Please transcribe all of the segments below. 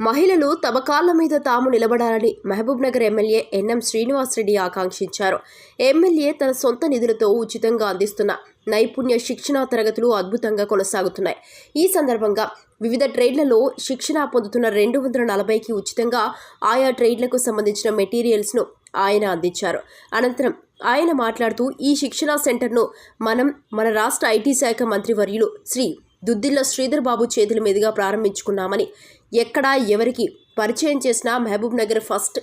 మహిళలు తమ కాళ్ళ మీద తాము నిలబడాలని Mahbubnagar MLA N M Srinivasa Reddy ఆకాంక్షించారు. ఎమ్మెల్యే తన సొంత నిధులతో ఉచితంగా అందిస్తున్న నైపుణ్య శిక్షణా తరగతులు అద్భుతంగా కొనసాగుతున్నాయి. ఈ సందర్భంగా వివిధ ట్రేడ్లలో శిక్షణ పొందుతున్న రెండు వందల నలభైకి ఉచితంగా ఆయా ట్రేడ్లకు సంబంధించిన మెటీరియల్స్ను ఆయన అందించారు. అనంతరం ఆయన మాట్లాడుతూ ఈ శిక్షణా సెంటర్ను మనం మన రాష్ట్ర ఐటీ శాఖ మంత్రి వర్యులు శ్రీ దుద్దిల్ల శ్రీధర్ బాబు చేతుల మీదుగా ప్రారంభించుకున్నామని ఎక్కడా ఎవరికి పరిచయం చేసిన మహబూబ్ నగర్ ఫస్ట్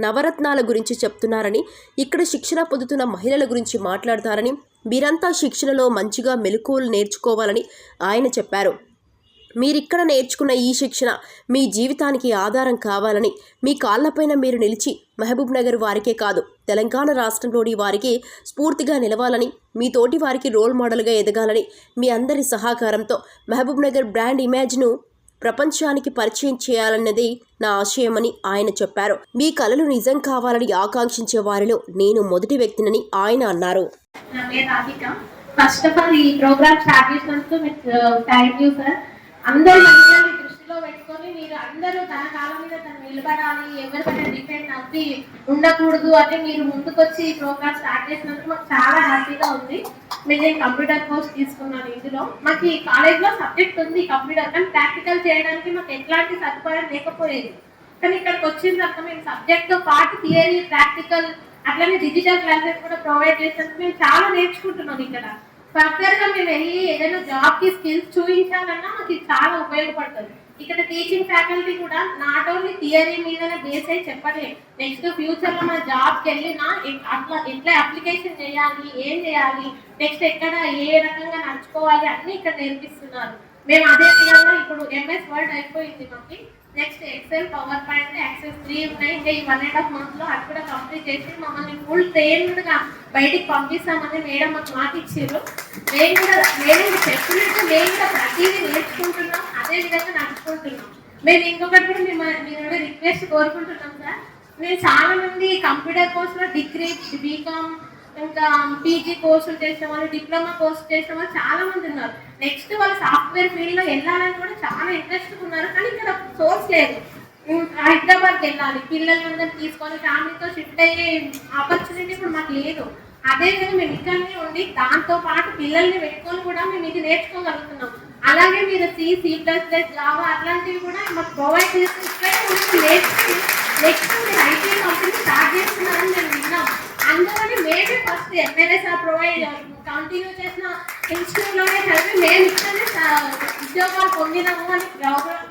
నవరత్నాల గురించి చెప్తున్నారని ఇక్కడ శిక్షణ పొందుతున్న మహిళల గురించి మాట్లాడతారని మీరంతా శిక్షణలో మంచిగా మెలకువలు నేర్చుకోవాలని ఆయన చెప్పారు. మీరిక్కడ నేర్చుకున్న ఈ శిక్షణ మీ జీవితానికి ఆధారం కావాలని మీ కాళ్ళపైన మీరు నిలిచి మహబూబ్ నగర్ వారికే కాదు తెలంగాణ రాష్ట్రంలోని వారికి స్ఫూర్తిగా నిలవాలని మీ తోటి వారికి రోల్ మోడల్గా ఎదగాలని మీ అందరి సహకారంతో మహబూబ్ నగర్ బ్రాండ్ ఇమేజ్ను ప్రపంచానికి పరిచయం చేయాలన్నది నా ఆశయమని ఆయన చెప్పారు. మీ కళలు నిజం కావాలని ఆకాంక్షించే వారిలో నేను మొదటి వ్యక్తినని ఆయన అన్నారు. ఫస్ట్ ఆఫ్ ఆల్ ఈ ప్రోగ్రామ్ స్టార్ట్ చేసినందుకు మీకు థ్యాంక్ యూ సార్ అందరూ మహిళల్ని దృష్టిలో పెట్టుకొని మీరు అందరూ తన కాలం మీద తను నిలబడాలి ఎవరికైనా డిపెండ్ అవ్వి ఉండకూడదు అంటే మీరు ముందుకొచ్చి ఈ ప్రోగ్రామ్ స్టార్ట్ చేసినందుకు మాకు చాలా హ్యాపీగా ఉంది. మీరు నేను కంప్యూటర్ కోర్స్ తీసుకున్నాను ఇందులో. మాకు ఈ కాలేజ్లో సబ్జెక్ట్ ఉంది కంప్యూటర్ కానీ ప్రాక్టికల్ చేయడానికి మాకు ఎట్లాంటి సదుపాయం లేకపోయేది. కానీ ఇక్కడికి వచ్చిన తర్వాత మేము సబ్జెక్ట్తో పాటు థియరీ ప్రాక్టికల్ అట్లనే డిజిటల్ క్లాసెస్ కూడా ప్రొవైడ్ చేసినందుకు మేము చాలా నేర్చుకుంటున్నాం ఇక్కడ. ఫర్దర్గా మేము వెళ్ళి ఏదైనా జాబ్కి స్కిల్స్ చూపించాలన్నా మాకు ఇది చాలా ఉపయోగపడుతుంది. ఇక్కడ టీచింగ్ ఫ్యాకల్టీ కూడా నాట్ ఓన్లీ థియరీ మీదనే బేస్ అయి చెప్పలేదు నెక్స్ట్ ఫ్యూచర్లో మన జాబ్కి వెళ్ళినా ఎ- అట్లా ఎట్లా అప్లికేషన్ చేయాలి ఏం చేయాలి నెక్స్ట్ ఎక్కడ ఏ రకంగా నడుచుకోవాలి అన్ని ఇక్కడ నేర్పిస్తున్నారు. మేము అదే విధంగా ఇప్పుడు ఎంఎస్ వర్డ్ అయిపోయింది మాకు. Next excel power point access three ఉన్నాయి. ఇంకా ఈ వన్ అండ్ హాఫ్ మంత్లో అది కూడా కంప్లీట్ చేసి మమ్మల్ని ఫుల్ ట్రైన్డ్గా బయటికి పంపిస్తామని మేడం మాకు మాట ఇచ్చారు. మేము కూడా మేడం చెప్పినట్టు మేము కూడా ప్రతిదీ నేర్చుకుంటున్నాం. అదే విధంగా నడుచుకుంటున్నాం. మేము ఇంకొకటి కూడా మేము మీ నుండి రిక్వెస్ట్ కోరుకుంటున్నాం సార్. మేము చాలా మంది కంప్యూటర్ కోర్సులో డిగ్రీ బీకామ్ ఇంకా పీజీ కోర్సులు చేసిన వాళ్ళు డిప్లొమా కోర్సు చేసిన వాళ్ళు చాలా మంది ఉన్నారు. నెక్స్ట్ వాళ్ళు సాఫ్ట్వేర్ ఫీల్డ్లో వెళ్ళాలని కూడా చాలా ఇంట్రెస్ట్ ఉన్నారు. కానీ ఇక్కడ సోర్స్ లేదు. హైదరాబాద్ హైదరాబాద్కి వెళ్ళాలి. పిల్లలందరినీ తీసుకొని ఫ్యామిలీతో షిఫ్ట్ అయ్యే ఆపర్చునిటీ ఇప్పుడు మాకు లేదు. అదే విధంగా మేము ఇక్కడనే ఉండి దాంతో పాటు పిల్లల్ని పెట్టుకొని కూడా మేము ఇది నేర్చుకోగలుగుతున్నాం. అలాగే మీరు C C plus plus Java అట్లాంటివి కూడా మాకు ప్రొవైడ్ చేసి నేర్చుకుని నెక్స్ట్ మీరు ఐటీ కంపెనీ స్టార్ట్ చేస్తున్నారని మేము విన్నాం. అందువల్ల first first MLAs provide continue చేసిన ఇన్స్టిట్యూట్లోనే చదివి మేము ఇక్కడనే ఉద్యోగాలు పొందినాము అని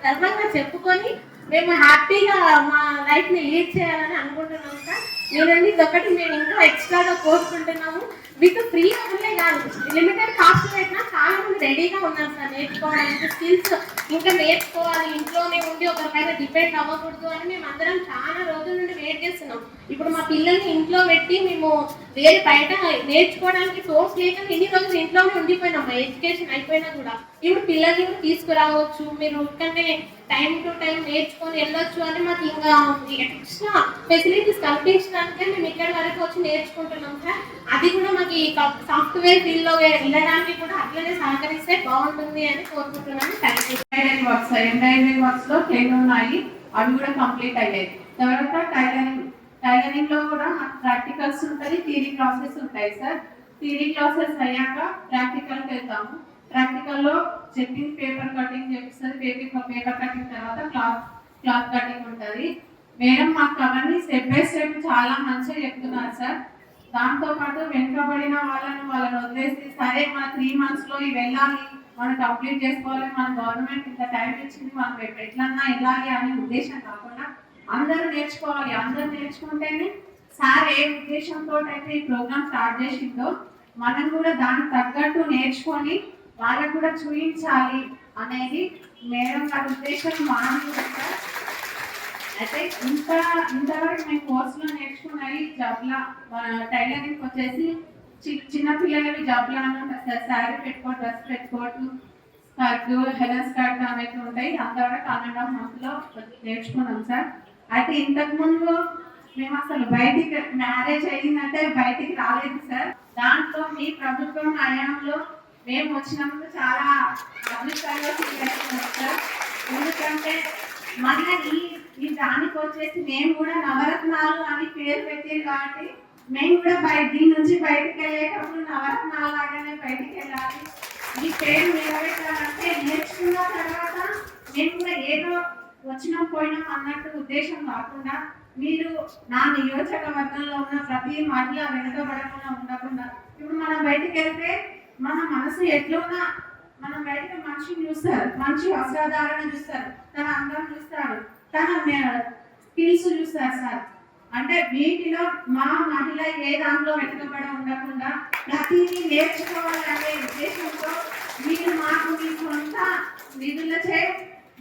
గర్వంగా చెప్పుకొని మేము హ్యాపీగా మా లైఫ్ని లీడ్ చేయాలని అనుకుంటున్నాం సార్. మీరండి ఇదొకటి మేము ఇంకా ఎక్స్ట్రాగా కోరుకుంటున్నాము. మీకు ఫ్రీ ఉండే కాదు. లిమిటెడ్ కాస్ట్ పెట్టినా చాలా మంది రెడీగా ఉన్నారు సార్ నేర్చుకోవడానికి. స్కిల్స్ ఇంకా నేర్చుకోవాలి. ఇంట్లోనే ఉండి ఒకరిపైన డిపెండ్ అవ్వకూడదు అని మేము అందరం చాలా రోజుల నుండి వెయిట్ చేస్తున్నాం. ఇప్పుడు మా పిల్లల్ని ఇంట్లో పెట్టి మేము వేరే బయట నేర్చుకోవడానికి సోర్స్ లేక ఎన్ని రోజులు ఇంట్లోనే ఉండిపోయినాం. మా ఎడ్యుకేషన్ అయిపోయినా కూడా. ఇప్పుడు పిల్లల్ని కూడా తీసుకురావచ్చు. మీరు ఇక్కడనే టైం టు టైం నేర్చుకొని వెళ్ళొచ్చు అని మాకు ఇంకా ఉంది. ఎక్స్ట్రా ఫెసిలిటీస్ కల్పించడానికే మేము ఇక్కడ వరకు వచ్చి నేర్చుకుంటున్నాం సార్. అది కూడా మాకు ఈ సాఫ్ట్వేర్ ఫీల్డ్లో వెళ్ళడానికి కూడా అట్లనే సహకరిస్తే బాగుంటుంది అని కోరుకుంటున్నాను. Thank you tailoring works embroidery వర్క్స్లో ten ఉన్నాయి. అవి కూడా కంప్లీట్ అయ్యాయి. తర్వాత టైలరింగ్ టైలరింగ్లో కూడా ప్రాక్టికల్స్ ఉంటుంది థియరీ క్లాసెస్ ఉంటాయి సార్ థియరీ క్లాసెస్ అయ్యాక ప్రాక్టికల్కి వెళ్తాము. ప్రాక్టికల్లో చెప్పింది పేపర్ కటింగ్ చేపిస్తుంది పేపర్ పేపర్ కటింగ్ తర్వాత క్లాత్ క్లాత్ కటింగ్ ఉంటుంది. మేడం మాకు అవన్నీ స్టెప్ బై స్టెప్ చాలా మంచిగా చెప్తున్నారు సార్. దాంతో పాటు వెనుకబడిన వాళ్ళను వాళ్ళని వదిలేసి సరే మన త్రీ మంత్స్లో ఇవి వెళ్ళాలి మనం కంప్లీట్ చేసుకోవాలి మన గవర్నమెంట్ ఇంత టైం ఇచ్చింది మనం ఎట్లన్నా వెళ్ళాలి అనే ఉద్దేశం కాకుండా అందరూ నేర్చుకోవాలి. అందరూ నేర్చుకుంటేనే సార్ ఏ ఉద్దేశంతో అయితే ఈ ప్రోగ్రామ్ స్టార్ట్ చేసిందో మనం కూడా దానికి తగ్గట్టు నేర్చుకొని వాళ్ళకు కూడా చూపించాలి అనేది మేడం గారి ఉద్దేశం మనం సార్ అయితే ఇంత ఇంతవరకు మేము కోర్సులో నేర్చుకున్నాయి జబ్లా టైలరింగ్ వచ్చేసి చి- చిన్న పిల్లలవి జబ్లా శారీ పెట్టుకో డ్రెస్ పెట్టుకోవటం స్కర్ట్ హెలర్ స్కర్ట్ అనేవి ఉంటాయి. అంతవరకు వన్ అండ్ హాఫ్ నేర్చుకున్నాం సార్. అయితే ఇంతకుముందు మేము అసలు బయటికి మ్యారేజ్ అయిందంటే బయటికి రాలేదు సార్. దాంట్లో మీ ప్రభుత్వం హయాంలో మేము వచ్చినప్పుడు చాలా అదృష్టంగా ఫీల్ సార్. ఎందుకంటే మళ్ళీ ఈ ఈ దానికి వచ్చేసి మేము కూడా నవరత్నాలు అని పేరు పెట్టారు కాబట్టి మేము కూడా బయట దీని నుంచి బయటకు వెళ్ళేటప్పుడు నవరత్నాలు లాగానే బయటికి వెళ్ళాలి. ఈ పేరు నిలబెట్టాలంటే నేర్చుకున్న తర్వాత మేము కూడా ఏదో వచ్చినాం పోయినాం అన్నట్టు ఉద్దేశం కాకుండా మీరు నా నియోజకవర్గంలో ఉన్న ప్రతి మహిళ వెనుకబడకుండా ఉండకుండా ఇప్పుడు మనం బయటికి వెళ్తే మన మనసు ఎట్లున్నా మనం బయట మనిషిని చూస్తారు మంచి వస్త్రధారణ చూస్తారు తన అందం చూస్తారు తన స్కిల్స్ చూస్తారు సార్. అంటే వీటిలో మా మహిళ ఏ దాంట్లో వెనుకబడి ఉండకుండా ప్రతిదీ నేర్చుకోవాలనే ఉద్దేశంతో మీరు మాకు మీ సొంత నిధులచే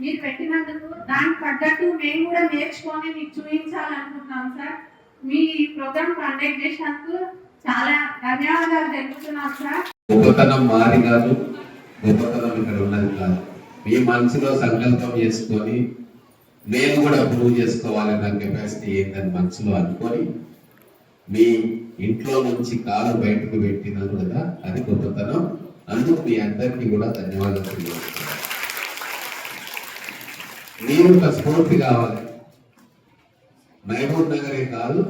మీరు పెట్టినందుకు దానికి తగ్గట్టు మేము కూడా నేర్చుకొని మీకు చూపించాలనుకుంటున్నాం సార్. మీ ప్రోగ్రామ్ కండక్ట్ చేసినందుకు చాలా ధన్యవాదాలు తెలుపుతున్నాం సార్. గొప్పతనం మాది కాదు గొప్పతనం ఇక్కడ ఉన్నది కాదు. మీ మనసులో సంకల్పం చేసుకొని నేను కూడా ప్రూవ్ చేసుకోవాలన్న కెపాసిటీ ఏందని మనసులో అనుకొని మీ ఇంట్లో నుంచి కాలు బయటకు పెట్టినారు కదా అది గొప్పతనం. అందుకు మీ అందరికీ కూడా ధన్యవాదాలు తెలియజేస్తున్నాను. మీరు ఒక స్ఫూర్తి కావాలి. మహబూబ్ నగరే కాదు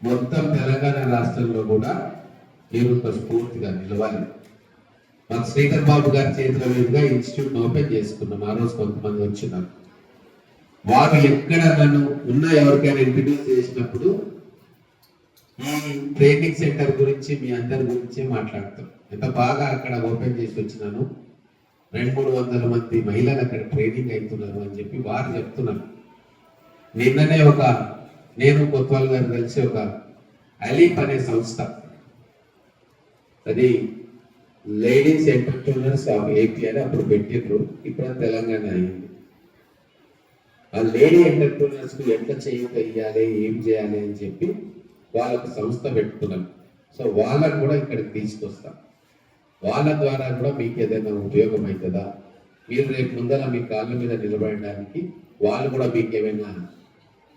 మొత్తం తెలంగాణ రాష్ట్రంలో కూడా దేవుడితో స్ఫూర్తిగా నిలవాలి. మన శ్రీధర్ బాబు గారి చేతుల మీదుగా ఇన్స్టిట్యూట్ ఓపెన్ చేసుకున్నాం. ఆ రోజు కొంతమంది వచ్చినారు. వారు ఎక్కడ నన్ను ఉన్న ఎవరికైనా ఇంట్రడ్యూస్ చేసినప్పుడు ఈ ట్రైనింగ్ సెంటర్ గురించి మీ అందరి గురించి మాట్లాడతాం. ఎంత బాగా అక్కడ ఓపెన్ చేసి వచ్చినాను. రెండు మూడు వందల మంది మహిళలు అక్కడ ట్రైనింగ్ అవుతున్నారు అని చెప్పి వారు చెప్తున్నారు. నిన్ననే ఒక నేను కొత్వాల్ గారు కలిసి ఒక అలీప్ అనే సంస్థ అది లేడీస్ ఎంటర్ప్రీనర్స్ ఆఫ్ ఏపీ అని అప్పుడు పెట్టిండ్రు ఇప్పుడు తెలంగాణ అయింది. ఆ లేడీ ఎంటర్ప్రీనర్స్కు ఎట్లా చేయగలిగాలి ఏం చేయాలి అని చెప్పి వాళ్ళకు సంస్థ పెట్టుకున్నాం. సో వాళ్ళకు కూడా ఇక్కడికి తీసుకొస్తాం. వాళ్ళ ద్వారా కూడా మీకు ఏదైనా ఉపయోగం అవుతుందా మీరు రేపు ముందర మీ కాళ్ళ మీద నిలబడడానికి వాళ్ళు కూడా మీకు ఏమైనా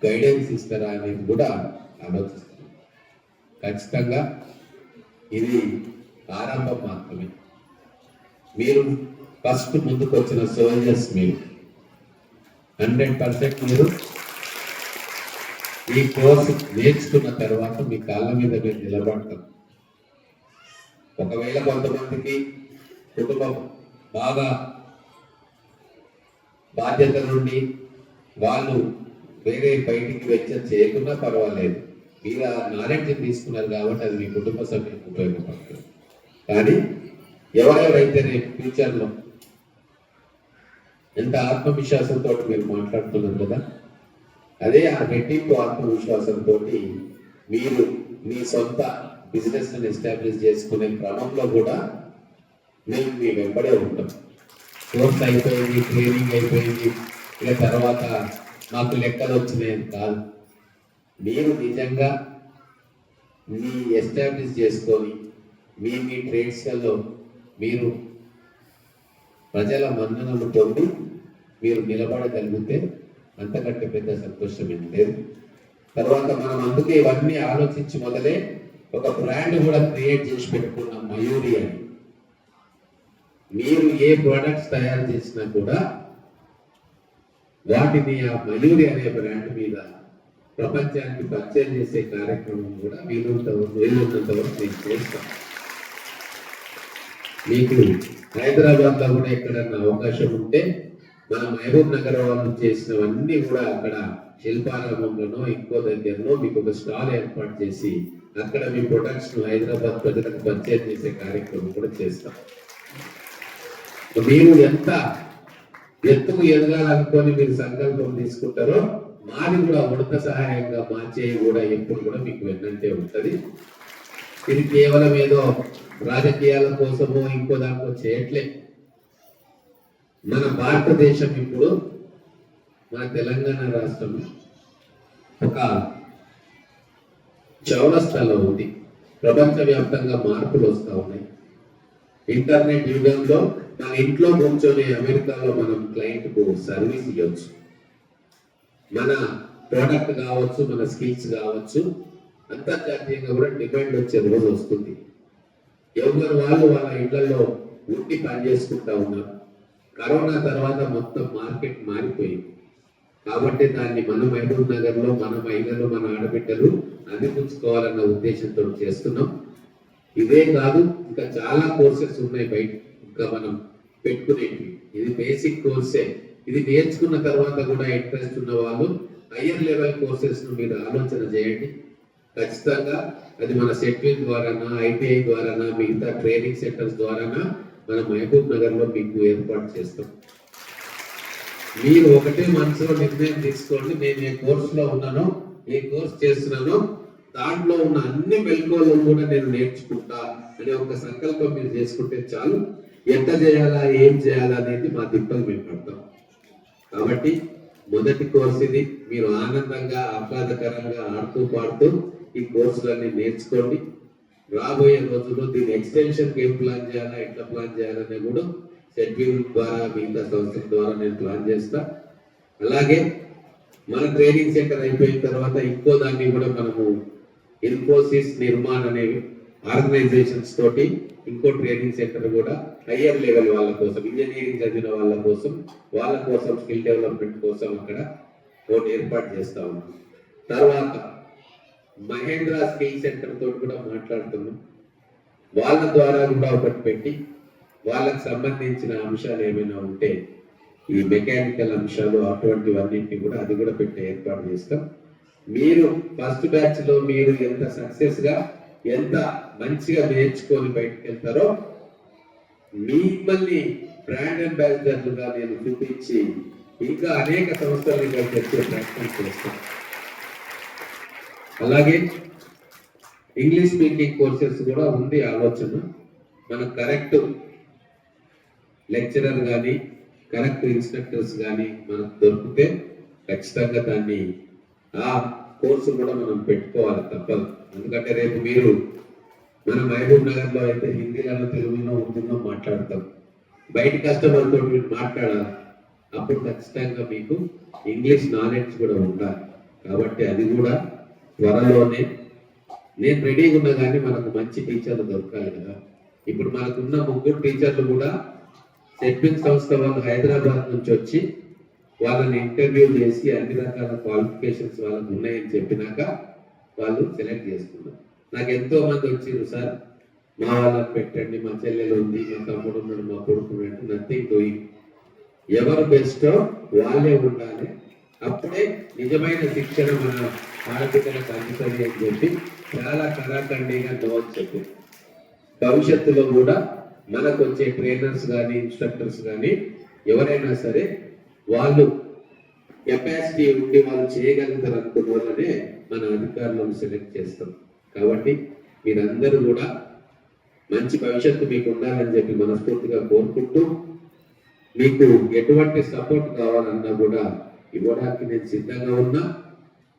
గైడెన్స్ ఇస్తారా అనేది కూడా ఆలోచిస్తున్నాం. ఖచ్చితంగా ఇది ఆరంభం మాత్రమే. మీరు ఫస్ట్ ముందుకు వచ్చిన సోల్జర్స్ మీరు. హండ్రెడ్ పర్సెంట్ మీరు. ఈ కోర్సు నేర్చుకున్న తర్వాత మీ కాళ్ళ మీద మీరు నిలబడతాం. ఒకవేళ కొంతమందికి కుటుంబం బాగా బాధ్యత నుండి వాళ్ళు వేరే బయటికి వెచ్చ చేయకుండా పర్వాలేదు. మీరు ఆ నాలెడ్జ్ తీసుకున్నారు కాబట్టి అది మీ కుటుంబ సభ్యులకు ఉపయోగపడుతుంది. కానీ ఎవరెవరైతే రేపు ఫ్యూచర్లో ఎంత ఆత్మవిశ్వాసంతో మీరు మాట్లాడుతున్నారు కదా? అదే ఆ రెట్టింపు ఆత్మవిశ్వాసంతో మీరు మీ సొంత బిజినెస్ ఎస్టాబ్లిష్ చేసుకునే క్రమంలో కూడా మేము మీ వెంబడే ఉంటాం. కోర్స్ అయిపోయింది ట్రైనింగ్ అయిపోయింది ఇక తర్వాత మాకు లెక్కలు వచ్చినాయని కాదు. మీరు నిజంగా మీ ఎస్టాబ్లిష్ చేసుకొని మీ మీ ప్రేక్షల్లో మీరు ప్రజల మన్ననను పొంది మీరు నిలబడగలిగితే అంతకంటే పెద్ద సంతోషం ఏం లేదు. తర్వాత మనం అందుకే ఇవన్నీ ఆలోచించి మొదలే ఒక బ్రాండ్ కూడా క్రియేట్ చేసి పెట్టుకున్నాం మయూరి అని. మీరు ఏ ప్రోడక్ట్స్ తయారు చేసినా కూడా వాటిని ఆ మయూరి అనే బ్రాండ్ మీద ప్రపంచానికి పరిచయం చేసే కార్యక్రమం కూడా వీలున్నంత వీలున్నంత వరకు నేను చేస్తాను మీకు హైదరాబాద్లో కూడా ఎక్కడన్నా అవకాశం ఉంటే మన మహబూబ్ నగర్ వాళ్ళు చేసినవన్నీ కూడా అక్కడ శిల్పారామంలోనో ఇంకో దగ్గరలో మీకు ఒక స్టాల్ ఏర్పాటు చేసి అక్కడ మీ ప్రొడక్ట్స్ హైదరాబాద్ ప్రజలకు పరిచయం చేసే కార్యక్రమం కూడా చేస్తాం. మీరు ఎంత ఎత్తుకు ఎదగాలనుకొని మీరు సంకల్పం తీసుకుంటారో మాది కూడా ఉడత సహాయంగా మార్చే కూడా ఎప్పుడు కూడా మీకు వెన్నంటే ఉంటుంది. ఇది కేవలం ఏదో రాజకీయాల కోసమో ఇంకో దాంట్లో చేయట్లే. మన భారతదేశం ఇప్పుడు మన తెలంగాణ రాష్ట్రం ఒక చౌరస్తాలో ఉంది. ప్రపంచవ్యాప్తంగా మార్పులు వస్తూ ఉన్నాయి. ఇంటర్నెట్ యుగంలో మన ఇంట్లో కూర్చొని అమెరికాలో మనం క్లయింట్కు సర్వీస్ ఇవ్వచ్చు. మన ప్రోడక్ట్ కావచ్చు మన స్కిల్స్ కావచ్చు అంతర్జాతీయంగా కూడా డిమాండ్ వచ్చే రోజు వస్తుంది. ఎవరు వాళ్ళు వాళ్ళ ఇళ్ళలో ఉండి పనిచేసుకుంటా ఉన్నారు. కరోనా తర్వాత మొత్తం మార్కెట్ మారిపోయింది. కాబట్టి దాన్ని మన మహబూబ్ నగర్లో మన మహిళలు మన ఆడబిడ్డలు అందిపుచ్చుకోవాలన్న ఉద్దేశంతో చేస్తున్నాం. ఇదే కాదు ఇంకా చాలా కోర్సెస్ ఉన్నాయి బయట. ఇంకా మనం పెట్టుకునేవి ఇది బేసిక్ కోర్సే. ఇది నేర్చుకున్న తర్వాత కూడా ఇంట్రెస్ట్ ఉన్న వాళ్ళు హయ్యర్ లెవెల్ కోర్సెస్ను మీరు ఆలోచన చేయండి. ఖచ్చితంగా అది మన సెట్విల్ ద్వారానా ఐటీఐ ద్వారానా మిగతా ట్రైనింగ్ సెంటర్స్ ద్వారానా మన మహబూబ్ నగర్లో మీకు ఏర్పాటు చేస్తాం. మీరు ఒకటే మనసులో నిర్ణయం తీసుకోండి. నేను ఏ కోర్సులో ఉన్నానో ఏ కోర్స్ చేస్తున్నానో దాంట్లో ఉన్న అన్ని మెలకువలు కూడా నేను నేర్చుకుంటా అనే ఒక సంకల్పం మీరు చేసుకుంటే చాలు. ఎంత చేయాలా ఏం చేయాలా అనేది మా దిప్పలు మేము పడతాం. కాబట్టి మొదటి కోర్స్ ఇది. మీరు ఆనందంగా ఆహ్లాదకరంగా ఆడుతూ పాడుతూ ఈ కోర్సులన్నీ నేర్చుకోండి. రాబోయే రోజుల్లో దీని ఎక్స్టెన్షన్ ఏం ప్లాన్ చేయాలా ఎట్లా ప్లాన్ చేయాలనే కూడా షెడ్యూల్ ద్వారా మిగతా సంస్థల ద్వారా నేను ప్లాన్ చేస్తా. అలాగే మన ట్రైనింగ్ సెంటర్ అయిపోయిన తర్వాత ఇంకో దాన్ని కూడా మనము ఇన్ఫోసిస్ నిర్మాణ్ అనేవి ఆర్గనైజేషన్స్ తోటి ఇంకో ట్రైనింగ్ సెంటర్ కూడా హయ్యర్ లెవెల్ వాళ్ళ కోసం ఇంజనీరింగ్ చదివిన వాళ్ళ కోసం వాళ్ళ కోసం స్కిల్ డెవలప్మెంట్ కోసం అక్కడ ఒకటి ఏర్పాటు చేస్తా ఉన్నాం. తర్వాత మహేంద్ర స్కిల్ సెంటర్ తోటి కూడా మాట్లాడుతున్నాం. వాళ్ళ ద్వారా కూడా ఒకటి పెట్టి వాళ్ళకు సంబంధించిన అంశాలు ఏమైనా ఉంటే ఈ మెకానికల్ అంశాలు అటువంటివన్నింటినీ కూడా అది కూడా పెట్టి ఏర్పాటు చేస్తాం. మీరు ఫస్ట్ బ్యాచ్లో మీరు ఎంత సక్సెస్గా ఎంత మంచిగా నేర్చుకొని బయటకు వెళ్తారో మిమ్మల్ని బ్రాండ్ అంబాసిడర్లుగా నేను చూపించి ఇంకా అనేక సంవత్సరాలు ఇక్కడ తెచ్చే ప్రయత్నం చేస్తాం. అలాగే ఇంగ్లీష్ స్పీకింగ్ కోర్సెస్ కూడా ఉంది ఆలోచన. మన కరెక్ట్ లెక్చరర్ కానీ కరెక్ట్ ఇన్స్ట్రక్టర్స్ కానీ మనకు దొరికితే ఖచ్చితంగా దాన్ని ఆ కోర్సు కూడా మనం పెట్టుకోవాలి తప్పదు. ఎందుకంటే రేపు మీరు మన మహబూబ్ నగర్లో అయితే హిందీలో తెలుగులో ఉర్దూలో మాట్లాడతాం. బయట కస్టమర్తో తోటి మీరు మాట్లాడాలి. అప్పుడు ఖచ్చితంగా మీకు ఇంగ్లీష్ నాలెడ్జ్ కూడా ఉండాలి. కాబట్టి అది కూడా త్వరలోనే. నేను రెడీగా ఉన్నా కానీ మనకు మంచి టీచర్లు దొరకాలి కదా. ఇప్పుడు మనకున్న ముగ్గురు టీచర్లు కూడా సెట్వింగ్ సంస్థ వాళ్ళు హైదరాబాద్ నుంచి వచ్చి వాళ్ళని ఇంటర్వ్యూ చేసి అన్ని రకాల క్వాలిఫికేషన్స్ వాళ్ళకి ఉన్నాయని చెప్పినాక వాళ్ళు సెలెక్ట్ చేసుకున్నారు. నాకు ఎంతో మంది వచ్చిండ్రు సార్ మా వాళ్ళకి పెట్టండి మా చెల్లెలు ఉంది మా తమ్ముడు ఉన్నాడు మా కొడుకు ఉన్నాడు నథింగ్ డూయింగ్ ఎవరు బెస్టో వాళ్ళే ఉండాలి. అప్పుడే నిజమైన శిక్షణ మన ఆడపిల్లలకు అందుతుంది అని చెప్పి చాలా కళాఖండిగా నోట్ చెప్పి. భవిష్యత్తులో కూడా మనకు వచ్చే ట్రైనర్స్ కానీ ఇన్స్ట్రక్టర్స్ కానీ ఎవరైనా సరే వాళ్ళు కెపాసిటీ ఉండి వాళ్ళు చేయగలుగుతారు అనుకున్న వాళ్ళనే మన అధికారులను సెలెక్ట్ చేస్తాం. కాబట్టి మీరందరూ కూడా మంచి భవిష్యత్తు మీకు ఉండాలని చెప్పి మనస్ఫూర్తిగా కోరుకుంటూ మీకు ఎటువంటి సపోర్ట్ కావాలన్నా కూడా ఇవ్వడానికి నేను సిద్ధంగా ఉన్నా.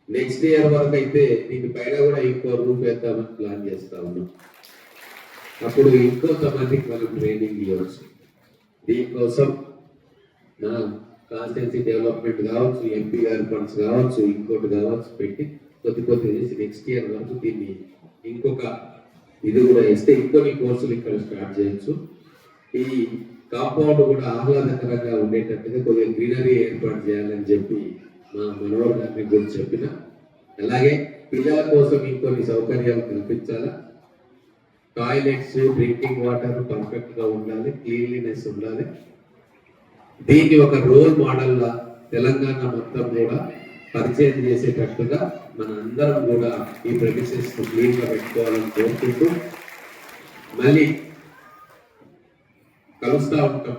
నెక్స్ట్ ఇయర్ వరకు అయితే దీని పైన కూడా ఇంకో రూమ్ వేద్దామని ప్లాన్ చేస్తా ఉన్నాం. అప్పుడు ఇంకొంతమందికి మనం ట్రైనింగ్ ఇవ్వచ్చు. దీనికోసం మన కాన్స్టెన్సీ డెవలప్మెంట్ కావచ్చు ఎంపీ గారి ఫండ్స్ కావచ్చు ఇంకోటి కావచ్చు పెట్టి కొద్ది కొద్ది చేసి నెక్స్ట్ ఇయర్ వరకు దీన్ని ఇంకొక ఇది కూడా ఇస్తే ఇంకొన్ని కోర్సులు ఇక్కడ స్టార్ట్ చేయొచ్చు. ఈ కాంపౌండ్ కూడా ఆహ్లాదకరంగా ఉండేటట్టుగా కొద్దిగా గ్రీనరీ ఏర్పాటు చేయాలని చెప్పి మా మనోహర్ గారిని గురించి చెప్పిన. అలాగే పిల్లల కోసం ఇంకొన్ని సౌకర్యాలు కల్పించాలా? టాయిలెట్స్ డ్రింకింగ్ వాటర్ పర్ఫెక్ట్గా ఉండాలి క్లీన్లీనెస్ ఉండాలి. దీన్ని ఒక రోల్ మోడల్ లా తెలంగాణ మొత్తం కూడా పరిచయం చేసేటట్టుగా మన అందరం కూడా ఈ ప్రెమిసెస్ క్లీన్గా పెట్టుకోవాలని కోరుకుంటూ మళ్ళీ కలుస్తూ ఉంటాం.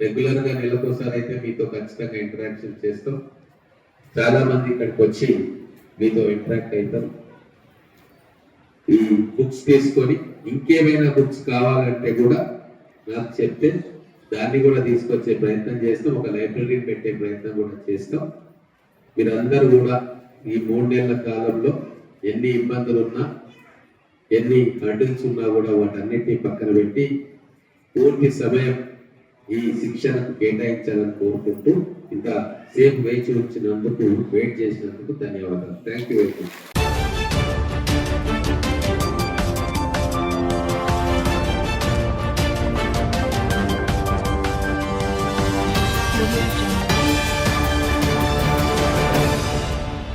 రెగ్యులర్గా నెలకోసారి అయితే మీతో ఖచ్చితంగా ఇంటరాక్షన్ చేస్తాం. చాలామంది ఇక్కడికి వచ్చి మీతో ఇంటరాక్ట్ అవుతాం ఈ బుక్స్ తీసుకొని ఇంకేమైనా బుక్స్ కావాలంటే కూడా నాకు చెప్తే దాన్ని కూడా తీసుకొచ్చే ప్రయత్నం చేస్తాం. ఒక లైబ్రరీ పెట్టే ప్రయత్నం కూడా చేస్తాం. మీరందరూ కూడా ఈ మూడు నెలల కాలంలో ఎన్ని ఇబ్బందులు ఉన్నా ఎన్ని హర్డిల్స్ ఉన్నా కూడా వాటన్నిటిని పక్కన పెట్టి పూర్తి సమయం ఈ శిక్షణకు కేటాయించాలని కోరుకుంటూ ఇంత సేపు వేచి వచ్చినందుకు వెయిట్ చేసినందుకు ధన్యవాదాలు. Thank you very much